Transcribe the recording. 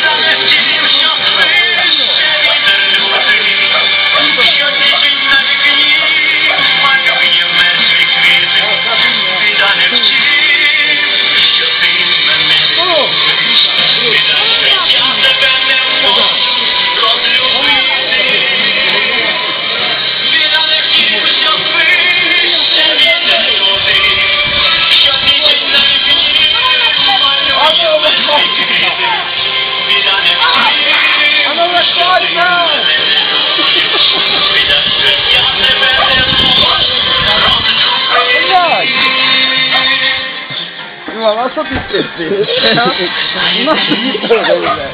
то не bana çok hissetti. Nasıl bir şey böyle?